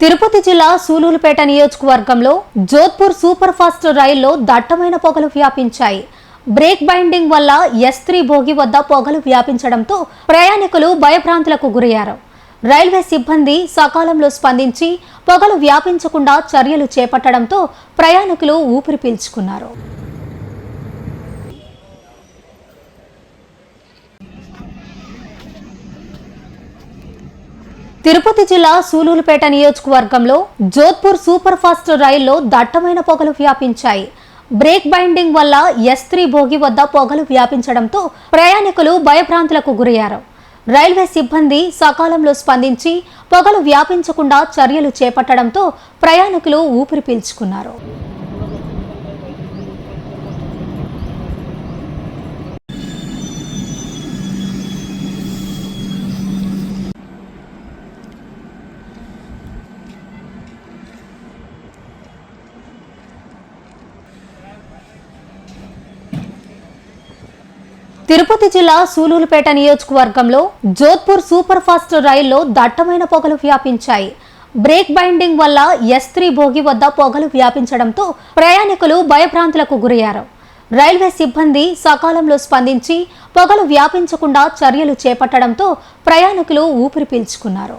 తిరుపతి జిల్లా సూలూరుపేట నియోజకవర్గంలో Jodhpur super fast రైల్లో దట్టమైన పొగలు వ్యాపించాయి. బ్రేక్ బైండింగ్ వల్ల ఎస్ త్రీ భోగి వద్ద పొగలు వ్యాపించడంతో ప్రయాణికులు భయభ్రాంతులకు గురయ్యారు. రైల్వే సిబ్బంది సకాలంలో స్పందించి పొగలు వ్యాపించకుండా చర్యలు చేపట్టడంతో ప్రయాణికులు ఊపిరి పీల్చుకున్నారు. తిరుపతి జిల్లా సూలూరుపేట నియోజకవర్గంలో జోధ్పూర్ సూపర్ ఫాస్ట్ రైల్లో దట్టమైన పొగలు వ్యాపించాయి. బ్రేక్ బైండింగ్ వల్ల ఎస్ త్రీ భోగి వద్ద పొగలు వ్యాపించడంతో ప్రయాణికులు భయభ్రాంతులకు గురయ్యారు. రైల్వే సిబ్బంది సకాలంలో స్పందించి పొగలు వ్యాపించకుండా చర్యలు చేపట్టడంతో ప్రయాణికులు ఊపిరి పీల్చుకున్నారు. తిరుపతి జిల్లా సూలూరుపేట నియోజకవర్గంలో జోధ్పూర్ సూపర్ ఫాస్ట్ రైల్లో దట్టమైన పొగలు వ్యాపించాయి. బ్రేక్ బైండింగ్ వల్ల ఎస్ త్రీ భోగి వద్ద పొగలు వ్యాపించడంతో ప్రయాణికులు భయభ్రాంతులకు గురయ్యారు. రైల్వే సిబ్బంది సకాలంలో స్పందించి పొగలు వ్యాపించకుండా చర్యలు చేపట్టడంతో ప్రయాణికులు ఊపిరి పీల్చుకున్నారు.